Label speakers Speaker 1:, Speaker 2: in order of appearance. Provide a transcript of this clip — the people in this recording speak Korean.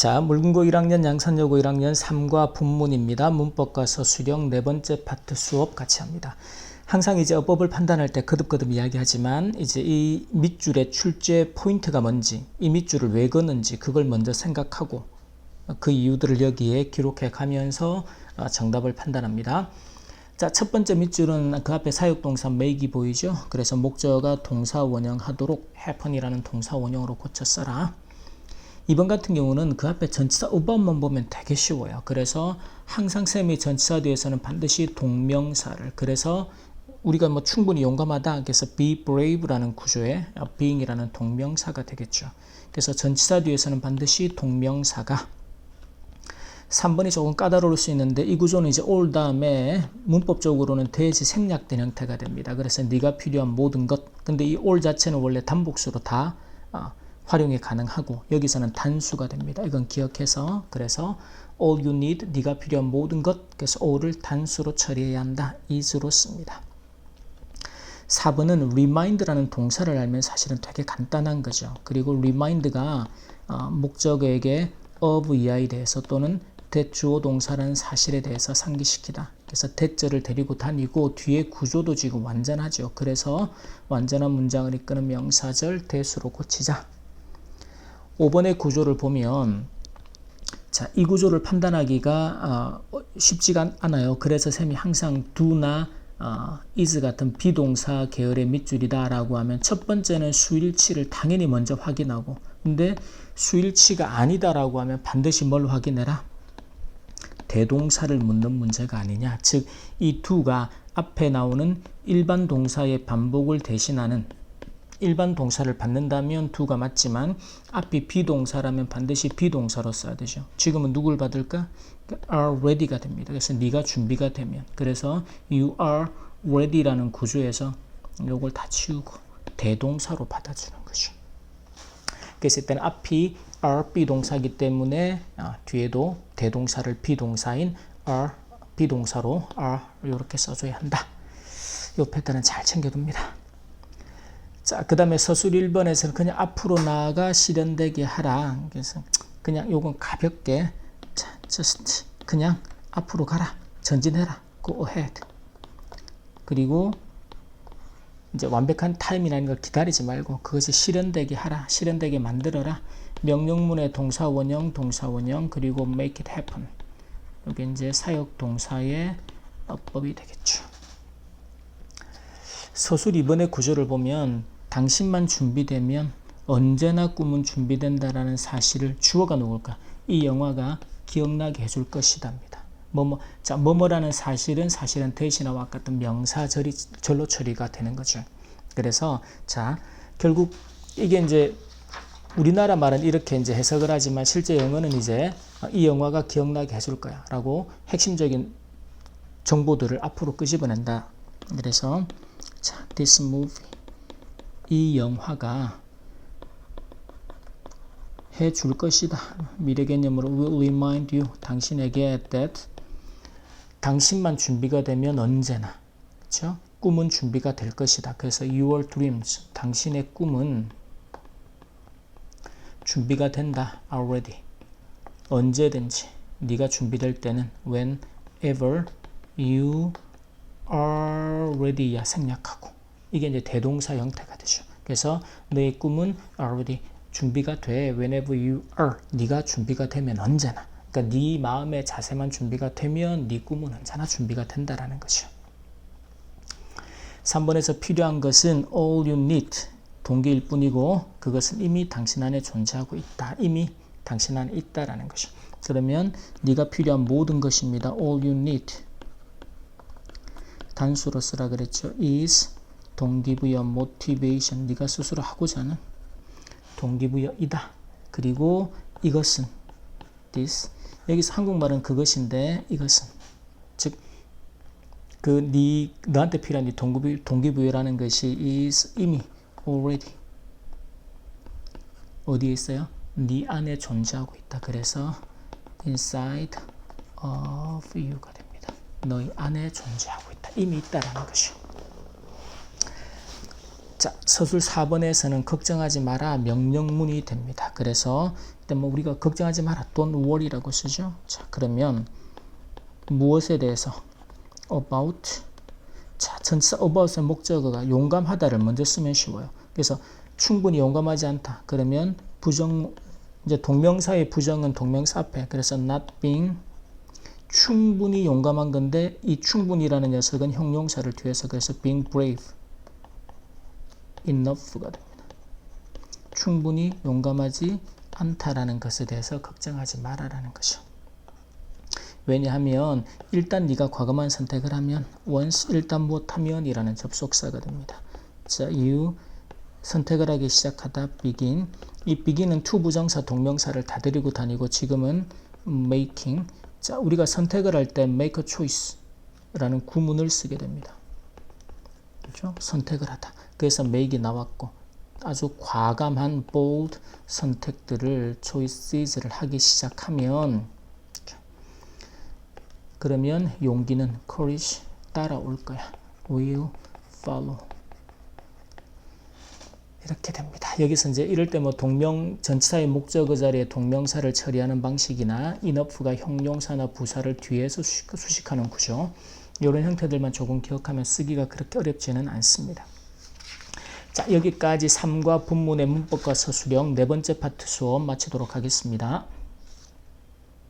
Speaker 1: 자, 물금고 1학년 양산여고 1학년 3과 분문입니다. 문법과 서술형 네 번째 파트 수업 같이 합니다. 항상 이제 어법을 판단할 때 거듭거듭 이야기하지만 이제 이 밑줄의 출제 포인트가 뭔지, 이 밑줄을 왜 걷는지 그걸 먼저 생각하고 그 이유들을 여기에 기록해 가면서 어, 정답을 판단합니다. 자, 첫 번째 밑줄은 그 앞에 사역동사 make이 보이죠? 그래서 목적어가 동사 원형하도록 happen이라는 동사 원형으로 고쳐 써라. 이번 같은 경우는 그 앞에 전치사 above만 보면 되게 쉬워요. 그래서 항상 쌤이 전치사 뒤에서는 반드시 동명사를 그래서 우리가 뭐 충분히 용감하다 그래서 be brave라는 구조의 being이라는 동명사가 되겠죠. 그래서 전치사 뒤에서는 반드시 동명사가 3번이 조금 까다로울 수 있는데 이 구조는 이제 올 다음에 문법적으로는 대지 생략된 형태가 됩니다. 그래서 네가 필요한 모든 것. 근데 이 올 자체는 원래 단복수로 다 어, 활용이 가능하고 여기서는 단수가 됩니다. 이건 기억해서 그래서 all you need 네가 필요한 모든 것 그래서 all을 단수로 처리해야 한다. is로 씁니다. 4번은 remind라는 동사를 알면 사실은 되게 간단한 거죠. 그리고 remind가 어, 목적어에게 of 이하에 대해서 또는 대주어 동사라는 사실에 대해서 상기시키다. 그래서 대절을 데리고 다니고 뒤에 구조도 지금 완전하죠. 그래서 완전한 문장을 이끄는 명사절 대수로 고치자. 5번의 구조를 보면 자, 이 구조를 판단하기가 어, 쉽지가 않아요. 그래서 쌤이 항상 do나 어, is 같은 비동사 계열의 밑줄이다 라고 하면 첫 번째는 수일치를 당연히 먼저 확인하고 근데 수일치가 아니다 라고 하면 반드시 뭘 확인해라? 대동사를 묻는 문제가 아니냐. 즉, 이 두가 앞에 나오는 일반 동사의 반복을 대신하는 일반 동사를 받는다면 두가 맞지만 앞이 비동사라면 반드시 비동사로 써야 되죠. 지금은 누굴 받을까? are ready가 됩니다. 그래서 네가 준비가 되면 그래서 you are ready라는 구조에서 요걸 다 치우고 대동사로 받아주는 거죠. 그래서 이때는 앞이 are 비동사이기 때문에 아, 뒤에도 대동사를 비동사인 are 비동사로 are 이렇게 써줘야 한다. 이 패턴은 잘 챙겨둡니다. 자, 그 다음에 서술 1번에서는 그냥 앞으로 나아가 실현되게 하라. 그래서 그냥 요건 가볍게 자, just 그냥 앞으로 가라. 전진해라. go ahead. 그리고 이제 완벽한 타임이라는 걸 기다리지 말고 그것이 실현되게 하라. 실현되게 만들어라. 명령문의 동사 원형, 동사 원형 그리고 make it happen. 여기 이제 사역 동사의 어법이 되겠죠. 서술 2번의 구조를 보면 당신만 준비되면 언제나 꿈은 준비된다라는 사실을 주어가 누굴까? 이 영화가 기억나게 해줄 것이답니다. 뭐뭐 자 뭐뭐라는 사실은 사실은 대신어와 같은 명사절이 절로 처리가 되는 거죠. 그래서 자 결국 이게 이제 우리나라 말은 이렇게 이제 해석을 하지만 실제 영어는 이제 이 영화가 기억나게 해줄 거야라고 핵심적인 정보들을 앞으로 끄집어낸다. 그래서 자 this movie 이 영화가 해 줄 것이다. 미래 개념으로 will remind you 당신에게 that 당신만 준비가 되면 언제나 그렇죠? 꿈은 준비가 될 것이다. 그래서 your dreams 당신의 꿈은 준비가 된다. already 언제든지 네가 준비될 때는 whenever you are ready야 생략하고 이게 이제 대동사 형태가 되죠. 그래서 너의 꿈은 already 준비가 돼. whenever you are. 네가 준비가 되면 언제나. 그러니까 네 마음의 자세만 준비가 되면 네 꿈은 언제나 준비가 된다라는 거죠. 3번에서 필요한 것은 all you need 동기일 뿐이고 그것은 이미 당신 안에 존재하고 있다. 이미 당신 안에 있다라는 것이죠. 그러면 네가 필요한 모든 것입니다. all you need 단수로 쓰라 그랬죠. is 동기부여 motivation 네가 스스로 하고자 하는 동기부여이다. 그리고 이것은 this 여기서 한국말은 그것인데 이것은 즉 그 네 너한테 필요한 네 동기부여, 동기부여라는 것이 is 이미 already 어디에 있어요? 네 안에 존재하고 있다. 그래서 inside of you가 됩니다. 너희 안에 존재하고 있다. 이미 있다라는 것이요. 자, 서술 4번에서는 걱정하지 마라 명령문이 됩니다. 그래서 일단 뭐 우리가 걱정하지 마라 don't worry라고 쓰죠. 자, 그러면 무엇에 대해서 about 자, 전체 about의 목적어가 용감하다를 먼저 쓰면 쉬워요. 그래서 충분히 용감하지 않다. 그러면 부정 이제 동명사의 부정은 동명사 앞에 그래서 not being 충분히 용감한 건데 이 충분히라는 녀석은 형용사를 뒤에서 그래서 being brave enough가 됩니다. 충분히 용감하지 않다라는 것에 대해서 걱정하지 마라라는 거죠. 왜냐하면 일단 네가 과거만 선택을 하면 once 일단 못하면이라는 접속사가 됩니다. 자, you 선택을 하기 시작하다 begin 이 begin은 to 부정사 동명사를 다 데리고 다니고 지금은 making 자, 우리가 선택을 할 때 make a choice라는 구문을 쓰게 됩니다. 그렇죠? 선택을 하다. 그래서 make이 나왔고 아주 과감한 bold 선택들을 choices를 하기 시작하면 그러면 용기는 courage 따라올 거야. will follow. 이렇게 됩니다. 여기서 이제 이럴 때 뭐 동명 전치사의 목적어 자리에 동명사를 처리하는 방식이나 enough가 형용사나 부사를 뒤에서 수식, 수식하는 구조 이런 형태들만 조금 기억하면 쓰기가 그렇게 어렵지는 않습니다. 자 여기까지 3과 분문의 문법과 서술형 네 번째 파트 수업 마치도록 하겠습니다.